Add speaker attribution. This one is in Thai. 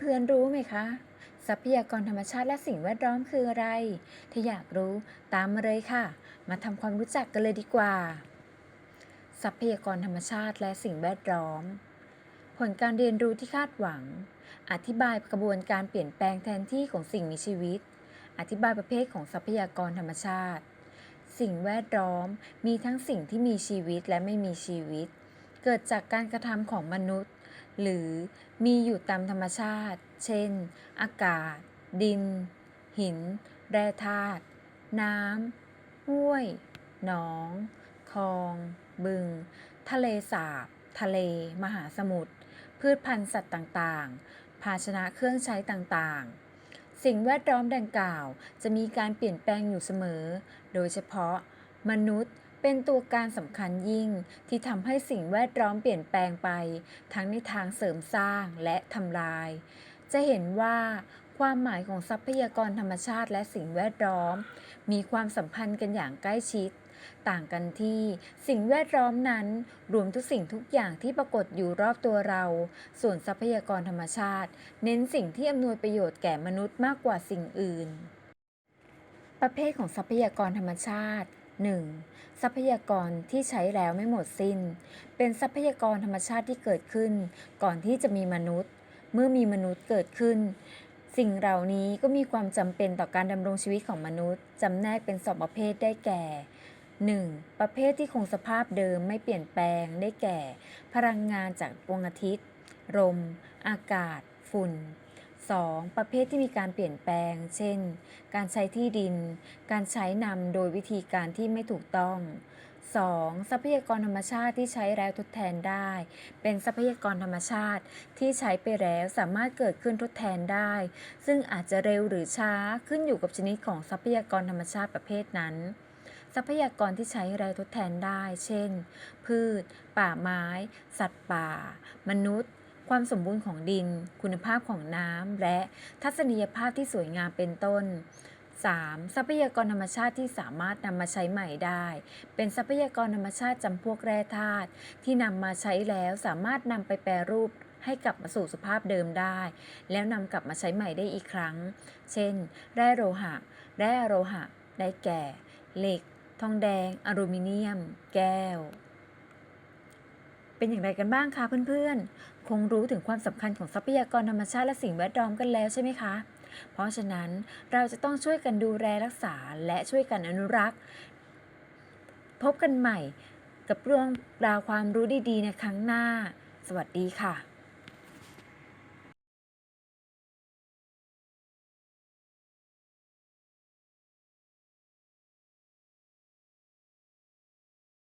Speaker 1: เพื่อนๆรู้ไหมคะ ทรัพยากรธรรมชาติและสิ่งแวดล้อมคืออะไร ถ้าอยากรู้ตามมาเลยค่ะ มาทำความรู้จักกันเลยดีกว่า ทรัพยากรธรรมชาติและสิ่งแวดล้อม ผลการเรียนรู้ที่คาดหวัง อธิบายกระบวนการเปลี่ยนแปลงแทนที่ของสิ่งมีชีวิต อธิบายประเภทของทรัพยากรธรรมชาติ สิ่งแวดล้อมมีทั้งสิ่งที่มีชีวิตและไม่มีชีวิต เกิดจากการกระทำของมนุษย์ หรือมีอยู่ตามธรรมชาติ เช่น อากาศ ดิน หิน แร่ธาตุ น้ำ ห้วย หนอง คลอง บึง ทะเลสาบ ทะเล มหาสมุทร พืชพันธุ์สัตว์ต่างๆ ภาชนะเครื่องใช้ต่างๆ สิ่งแวดล้อมดังกล่าวจะมีการเปลี่ยนแปลงอยู่เสมอ โดยเฉพาะ มนุษย์ เป็นตัวการสำคัญยิ่งที่ทำให้สิ่งแวดล้อมเปลี่ยนแปลงไป ทั้งในทางเสริมสร้างและทำลาย จะเห็นว่าความหมายของทรัพยากรธรรมชาติและสิ่งแวดล้อม มีความสัมพันธ์กันอย่างใกล้ชิด ต่างกันที่สิ่งแวดล้อมนั้น รวมทุกสิ่งทุกอย่างที่ปรากฏอยู่รอบตัวเรา ส่วนทรัพยากรธรรมชาติ เน้นสิ่งที่อำนวยประโยชน์แก่มนุษย์มากกว่าสิ่งอื่น ประเภทของทรัพยากรธรรมชาติ 1. ทรัพยากรที่ใช้แล้วไม่หมดสิ้น เป็นทรัพยากรธรรมชาติที่เกิดขึ้น ก่อนที่จะมีมนุษย์ เมื่อมีมนุษย์เกิดขึ้น สิ่งเหล่านี้ก็มีความจำเป็นต่อการดำรงชีวิตของมนุษย์จำแนกเป็นสองประเภทได้แก่ 1. ประเภทที่คงสภาพเดิมไม่เปลี่ยนแปลงได้แก่ พลังงานจากดวงอาทิตย์ ลม อากาศ ฝุ่น 2. ประเภทที่มีการเปลี่ยนแปลง เช่น การใช้ที่ดิน การใช้นำโดยวิธีการที่ไม่ถูกต้อง 2. ทรัพยากรธรรมชาติที่ใช้แล้วทดแทนได้ เป็นทรัพยากรธรรมชาติที่ใช้ไปแล้วสามารถเกิดขึ้นทดแทนได้ ซึ่งอาจจะเร็วหรือช้าขึ้นอยู่กับชนิดของทรัพยากรธรรมชาติประเภทนั้น ทรัพยากรที่ใช้แล้วทดแทนได้ เช่น พืช ป่าไม้ สัตว์ป่า มนุษย์ ความสมบูรณ์ของดิน คุณภาพของน้ำ และทัศนียภาพที่สวยงามเป็นต้น 3. ทรัพยากรธรรมชาติที่สามารถนำมาใช้ใหม่ได้ เป็นทรัพยากรธรรมชาติจำพวกแร่ธาตุที่นำมาใช้แล้วสามารถนำไปแปรรูปให้กลับมาสู่สภาพเดิมได้ แล้วนำกลับมาใช้ใหม่ได้อีกครั้ง เช่น แร่โลหะ แร่โลหะ ได้แก่ เหล็ก ทองแดง อลูมิเนียม แก้ว เป็นอย่างไรกันบ้างคะเพื่อนๆ คงรู้ถึงความสำคัญของทรัพยากรธรรมชาติและสิ่งแวดล้อมกันแล้วใช่ไหมคะ เพราะฉะนั้นเราจะต้องช่วยกันดูแลรักษาและช่วยกันอนุรักษ์ พบกันใหม่กับเรื่องราวความรู้ดีๆในครั้งหน้า สวัสดีค่ะ